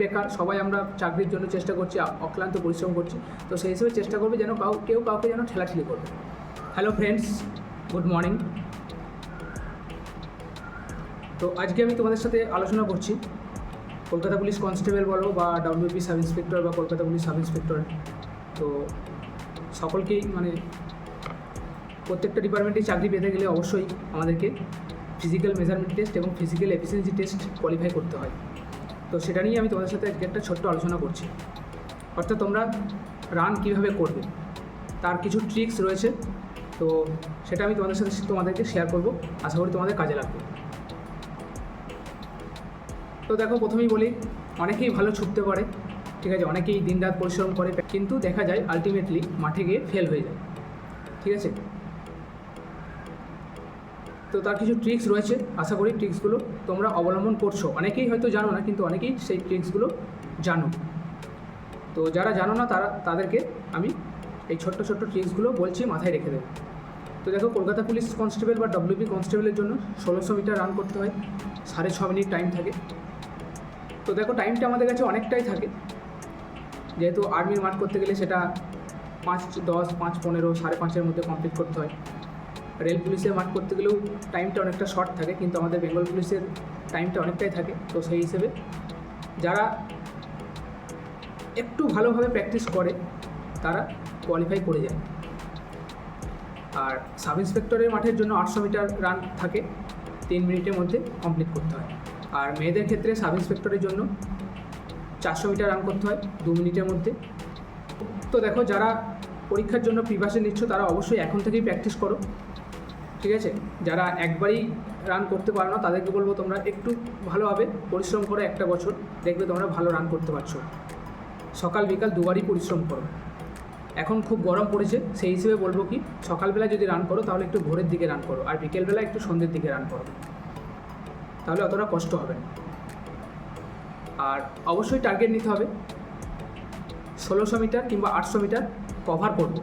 বেকার, সবাই আমরা চাকরির জন্য চেষ্টা করছি অক্লান্ত পরিশ্রম করছি। তো সেই হিসেবে চেষ্টা করবে যেন কাউ, কেউ কাউকে যেন ঠেলাঠেলি করবে। হ্যালো ফ্রেন্ডস গুড মর্নিং তো আজকে আমি তোমাদের সাথে আলোচনা করছি, কলকাতা পুলিশ কনস্টেবল বলো বা ডাব্লিউপি সাব ইন্সপেক্টর বা কলকাতা পুলিশ সাব ইন্সপেক্টর। তো সকলকেই মানে প্রত্যেকটা ডিপার্টমেন্টে চাকরি পেতে গেলে অবশ্যই আমাদেরকে ফিজিক্যাল মেজারমেন্ট টেস্ট এবং ফিজিক্যাল এফিসিয়েন্সি টেস্ট কোয়ালিফাই করতে হয়। তো সেটা নিয়ে আমি তোমাদের সাথে একটা ছোট্ট আলোচনা করছি। অর্থাৎ তোমরা রান কীভাবে করবে, তার কিছু ট্রিক্স রয়েছে। তো সেটা আমি তোমাদের সাথে তোমাদেরকে শেয়ার করব। আশা করি তোমাদের কাজে লাগবে। তো দেখো, প্রথমেই বলি, অনেকেই ভালো ছুটতে পারে, ঠিক আছে? অনেকেই দিন রাত পরিশ্রম করে, কিন্তু দেখা যায় আলটিমেটলি মাঠে গিয়ে ফেল হয়ে যায়, ঠিক আছে? তো তার কিছু ট্রিক্স রয়েছে, আশা করি ট্রিক্সগুলো তোমরা অবলম্বন করছ। অনেকেই হয়তো জানো না, কিন্তু অনেকেই সেই ট্রিক্সগুলো জানো। তো যারা জানো না, তারা, তাদেরকে আমি এই ছোট্ট ছোট্ট ট্রিক্সগুলো বলছি, মাথায় রেখে দেবো। তো দেখো, কলকাতা পুলিশ কনস্টেবল বা ডব্লিউপি কনস্টেবলের জন্য ষোলোশো মিটার রান করতে হয়, সাড়ে ছ মিনিট টাইম থাকে। তো দেখো টাইমটা আমাদের কাছে অনেকটাই থাকে। যেহেতু আর্মির মাঠ করতে গেলে সেটা পাঁচ, দশ, পাঁচ, পনেরো, সাড়ে পাঁচের মধ্যে কমপ্লিট করতে হয়। রেল পুলিশের মাঠ করতে গেলেও টাইমটা অনেকটা শর্ট থাকে, কিন্তু আমাদের বেঙ্গল পুলিশের টাইমটা অনেকটাই থাকে। তো সেই হিসেবে যারা একটু ভালোভাবে প্র্যাকটিস করে, তারা কোয়ালিফাই করে যায়। আর সাব ইন্সপেক্টরের মাঠের জন্য আটশো মিটার রান থাকে, তিন মিনিটের মধ্যে কমপ্লিট করতে হয়। আর মেয়েদের ক্ষেত্রে সাব ইন্সপেক্টরের জন্য চারশো মিটার রান করতে হয়, দু মিনিটের মধ্যে। তো দেখো, যারা পরীক্ষার জন্য প্রিপারেশন নিচ্ছ, তারা অবশ্যই এখন থেকেই প্র্যাকটিস করো। ঠিক আছে? যারা একবারই রান করতে পারো না, তাদেরকে বলব তোমরা একটু ভালোভাবে পরিশ্রম করো একটা বছর দেখবে তোমরা ভালো রান করতে পারছ। সকাল বিকাল দুবারই পরিশ্রম করো। এখন খুব গরম পড়েছে, সেই হিসেবে বলব কি, সকালবেলা যদি রান করো, তাহলে একটু ভোরের দিকে রান করো, আর বিকেলবেলা একটু সন্ধ্যের দিকে রান করো। তাহলে অতটা কষ্ট হবে না। আর অবশ্যই টার্গেট নিতে হবে। ষোলোশো মিটার কিংবা আটশো মিটার কভার করব।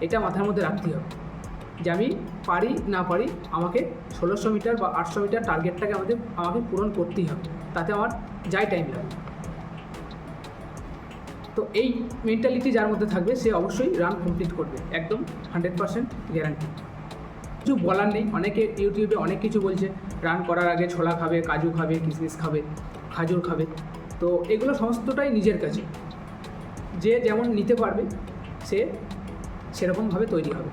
এটা মাথার মধ্যে রাখতেই হবে। যে আমি পারি, না পারি, আমাকে ষোলোশো মিটার বা আটশো মিটার টার্গেটটাকে আমাদের, আমাকে পূরণ করতেই হবে। তাতে আমার যাই টাইম লাগে তো এই মেন্টালিটি যার মধ্যে থাকবে, সে অবশ্যই রান কমপ্লিট করবে, একদম হান্ড্রেড পার্সেন্ট গ্যারান্টি কিছু বলার নেই, অনেকে ইউটিউবে অনেক কিছু বলছে রান করার আগে ছোলা খাবে, কাজু খাবে কিশমিশ খাবে, খাজুর খাবে। তো এগুলো সমস্তটাই নিজের কাছে যে যেমন নিতে পারবে, সে সেরকমভাবে তৈরি হবে।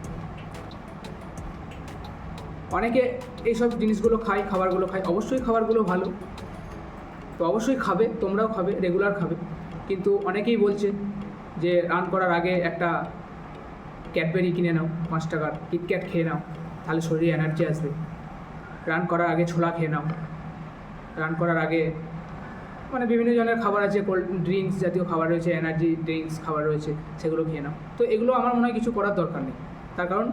অনেকে এইসব জিনিসগুলো খায়, খাবারগুলো খায়। অবশ্যই খাবারগুলো ভালো। তো অবশ্যই খাবে, তোমরাও খাবে রেগুলার খাবে। কিন্তু অনেকেই বলছে যে রান করার আগে একটা ক্যাডবেরি কিনে নাও, পাঁচ টাকার কিটক্যাট খেয়ে নাও, তাহলে শরীরে এনার্জি আসবে। রান করার আগে ছোলা খেয়ে নাও। রান করার আগে মানে বিভিন্ন ধরনের খাবার আছে কোল্ড ড্রিঙ্কস জাতীয় খাবার রয়েছে এনার্জি ড্রিঙ্কস খাবার রয়েছে, সেগুলো খেয়ে নাও। তো এগুলো আমার মনে হয় কিছু করার দরকার নেই। তার কারণ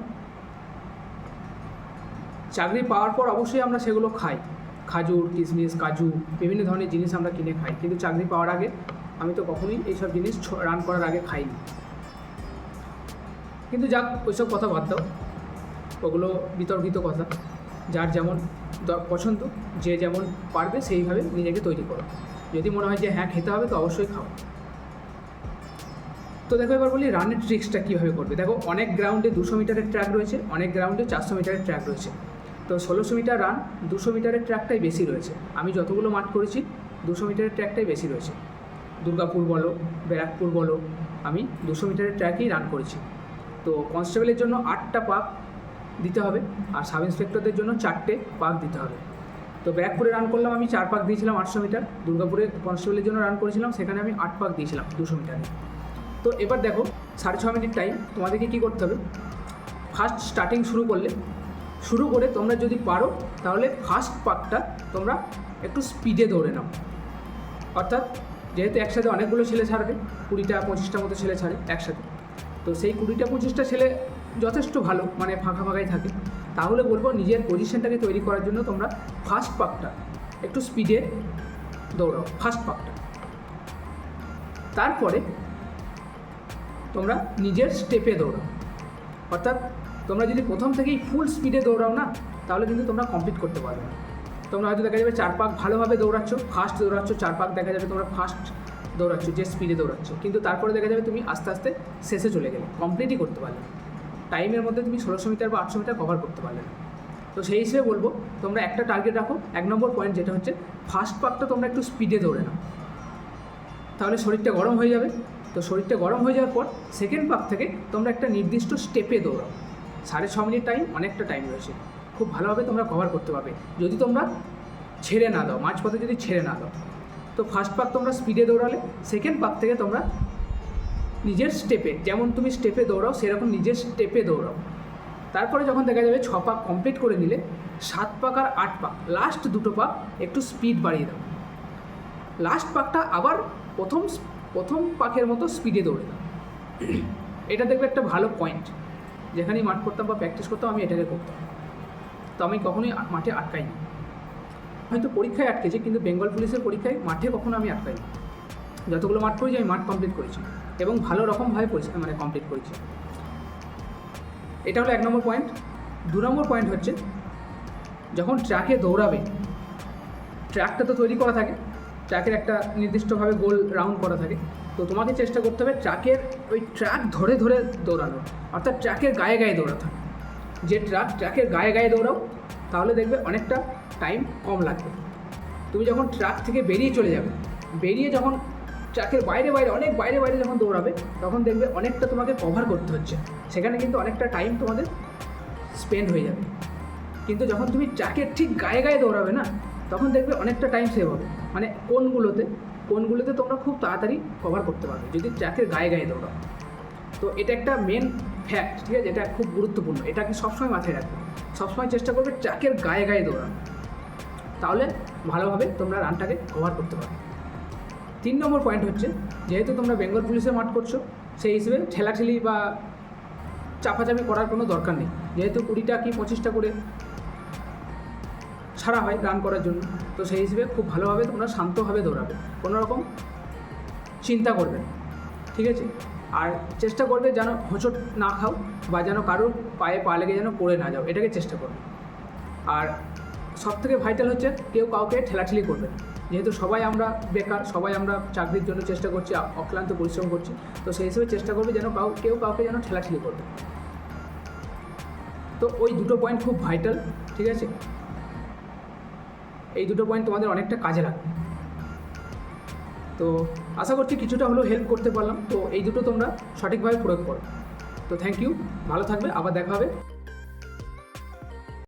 চাকরি পাওয়ার পর অবশ্যই আমরা সেগুলো খাই। খাজুর কিশমিশ কাজু, বিভিন্ন ধরনের জিনিস আমরা কিনে খাই। কিন্তু চাকরি পাওয়ার আগে আমি তো কখনোই এইসব জিনিস রান করার আগে খাইনি। কিন্তু যাক, ওইসব কথা বাদ দাও। ওগুলো বিতর্কিত কথা। যার যেমন পছন্দ, যে যেমন পারবে সেইভাবে নিজেকে তৈরি করো। যদি মনে হয় যে হ্যাঁ খেতে হবে তো অবশ্যই খাও। তো দেখো, এবার বলি রানের ট্রিক্সটা কীভাবে করবে? দেখো, অনেক গ্রাউন্ডে দুশো মিটারের ট্র্যাক রয়েছে, অনেক গ্রাউন্ডে চারশো মিটারের ট্র্যাক রয়েছে। তো ষোলোশো মিটার রান দুশো মিটারের ট্র্যাকটাই বেশি রয়েছে। আমি যতগুলো মাঠ করেছি, দুশো মিটারের ট্র্যাকটাই বেশি রয়েছে। দুর্গাপুর বলো, ব্যারাকপুর বলো, আমি দুশো মিটারের ট্র্যাকেই রান করেছি। তো কনস্টেবলের জন্য আটটা পাক দিতে হবে, আর সাব ইন্সপেক্টরদের জন্য চারটে পাক দিতে হবে। তো ব্যারাকপুরে রান করলাম আমি, চার পাক দিয়েছিলাম আটশো মিটার। দুর্গাপুরে কনস্টেবলের জন্য রান করেছিলাম, সেখানে আমি আট পাক দিয়েছিলাম দুশো মিটারে তো এবার দেখো, সাড়ে ছ মিনিট টাইম তোমাদেরকে কী করতে হবে? ফার্স্ট স্টার্টিং শুরু করলে শুরু করে তোমরা যদি পারো, তাহলে ফার্স্ট পাকটা তোমরা একটু স্পিডে দৌড়ে নাও। অর্থাৎ যেহেতু একসাথে অনেকগুলো ছেলে ছাড়বে, কুড়িটা পঁচিশটার মতো ছেলে ছাড়ে একসাথে। তো সেই কুড়িটা পঁচিশটা ছেলে যথেষ্ট ভালো মানে ফাঁকা ফাঁকাই থাকে। তাহলে বলব নিজের পজিশনটাকে তৈরি করার জন্য তোমরা ফার্স্ট পাকটা একটু স্পিডে দৌড়াও ফার্স্ট পাকটা তারপরে তোমরা নিজের স্টেপে দৌড়াও। অর্থাৎ তোমরা যদি প্রথম থেকেই ফুল স্পিডে দৌড়াও না, তাহলে কিন্তু তোমরা কমপ্লিট করতে পারবে না। তোমরা হয়তো দেখা যাবে চার পাক ভালোভাবে দৌড়াচ্ছ ফাস্ট দৌড়াচ্ছ চার পাক দেখা যাবে তোমরা ফাস্ট দৌড়াচ্ছ, যে স্পিডে দৌড়াচ্ছ। কিন্তু তারপরে দেখা যাবে তুমি আস্তে আস্তে শেষে চলে গেলে কমপ্লিটই করতে পারলে টাইমের মধ্যে তুমি ষোলোশো মিটার বা আটশো মিটার কভার করতে পারলে না। তো সেই হিসেবে বলব, তোমরা একটা টার্গেট রাখো, এক নম্বর পয়েন্ট যেটা হচ্ছে ফার্স্ট পাকটা তোমরা একটু স্পিডে দৌড়ে নাও। তাহলে শরীরটা গরম হয়ে যাবে। তো শরীরটা গরম হয়ে যাওয়ার পর সেকেন্ড পাক থেকে তোমরা একটা নির্দিষ্ট স্টেপে দৌড়াও। সাড়ে ছ মিনিট টাইম অনেকটা টাইম রয়েছে। খুব ভালোভাবে তোমরা কভার করতে পারবে। যদি তোমরা ছেড়ে না দাও, মাঝপথে যদি ছেড়ে না দাও, তো ফার্স্ট পাক তোমরা স্পিডে দৌড়ালে সেকেন্ড পাক থেকে তোমরা নিজের স্টেপে যেমন তুমি স্টেপে দৌড়াও, সেরকম নিজের স্টেপে দৌড়াও। তারপরে যখন দেখা যাবে ছ পাক কমপ্লিট করে নিলে, সাত পাক আর আট পাক লাস্ট দুটো পাক একটু স্পিড বাড়িয়ে দাও। লাস্ট পাকটা আবার প্রথম প্রথম পাকের মতো স্পিডে দৌড়ে দাও। এটা দেখবে একটা ভালো পয়েন্ট যেখানেই মাঠ করতাম বা প্র্যাকটিস করতাম, আমি এটাকে করতাম। তো আমি কখনোই মাঠে আটকাইনি। হয়তো পরীক্ষায় আটকেছি, কিন্তু বেঙ্গল পুলিশের পরীক্ষায় মাঠে কখনো আমি আটকাইনি। যতগুলো মাঠ করেছি, আমি মাঠ কমপ্লিট করেছি। এবং ভালো রকমভাবে পরিষ্কার মানে কমপ্লিট করেছি। এটা হলো এক নম্বর পয়েন্ট দু নম্বর পয়েন্ট হচ্ছে, যখন ট্র্যাকে দৌড়াবে ট্র্যাকটা তো তৈরি করা থাকে। ট্র্যাকের একটা নির্দিষ্টভাবে গোল রাউন্ড করা থাকে। তো তোমাকে চেষ্টা করতে হবে ট্র্যাকের ওই ট্র্যাক ধরে ধরে দৌড়ানো, অর্থাৎ ট্র্যাকের গায়ে গায়ে দৌড়াতে। যে ট্র্যাক ট্র্যাকের গায়ে গায়ে দৌড়াও, তাহলে দেখবে অনেকটা টাইম কম লাগবে। তুমি যখন ট্র্যাক থেকে বেরিয়ে চলে যাবে, বেরিয়ে যখন ট্র্যাকের বাইরে বাইরে, অনেক বাইরে বাইরে যখন দৌড়াবে, তখন দেখবে অনেকটা তোমাকে কভার করতে হচ্ছে। সেখানে কিন্তু অনেকটা টাইম তোমাদের স্পেন্ড হয়ে যাবে। কিন্তু যখন তুমি ট্র্যাকের ঠিক গায়ে গায়ে দৌড়াবে না, তখন দেখবে অনেকটা টাইম সেভ হবে। মানে কোনগুলোতে? কোনগুলোতে তোমরা খুব তাড়াতাড়ি কভার করতে পারবে, যদি ট্র্যাকের গায়ে গায়ে দৌড়াও। তো এটা একটা মেন ফ্যাক্ট ঠিক আছে? এটা খুব গুরুত্বপূর্ণ। এটাকে সবসময় মাথায় রাখবে। সবসময় চেষ্টা করবে ট্র্যাকের গায়ে গায়ে দৌড়ানো তাহলে ভালোভাবে তোমরা রানটাকে কভার করতে পারবে। তিন নম্বর পয়েন্ট হচ্ছে, যেহেতু তোমরা বেঙ্গল পুলিশে মাঠ করছ, সেই হিসেবে ঠেলাঠেলি বা চাপাচাপি করার কোনো দরকার নেই। যেহেতু কুড়িটা কি পঁচিশটা করে ছাড়া হয় রান করার জন্য। তো সেই হিসেবে খুব ভালোভাবে তোমরা শান্তভাবে দৌড়াবে। কোনো রকম চিন্তা করবে না। ঠিক আছে? আর চেষ্টা করবে যেন হোঁচট না খাও বা যেন কারোর পায়ে পা লেগে যেন পড়ে না যাও। এটাকে চেষ্টা করবে। আর সব থেকে ভাইটাল হচ্ছে কেউ কাউকে ঠেলাঠেলি করবে যেহেতু সবাই আমরা বেকার, সবাই আমরা চাকরির জন্য চেষ্টা করছি অক্লান্ত পরিশ্রম করছি, তো সেই হিসেবে চেষ্টা করবে যেন কাউ কেউ কাউকে যেন ঠেলাঠেলি করবে। তো ওই দুটো পয়েন্ট খুব ভাইটাল ঠিক আছে? এই দুটো পয়েন্ট তোমাদের অনেকটা কাজে লাগবে। তো আশা করছি কিছুটা হলেও হেল্প করতে পারলাম। তো এই দুটো তোমরা সঠিকভাবে প্রয়োগ করো। তো থ্যাংক ইউ ভালো থাকবে, আবার দেখা হবে।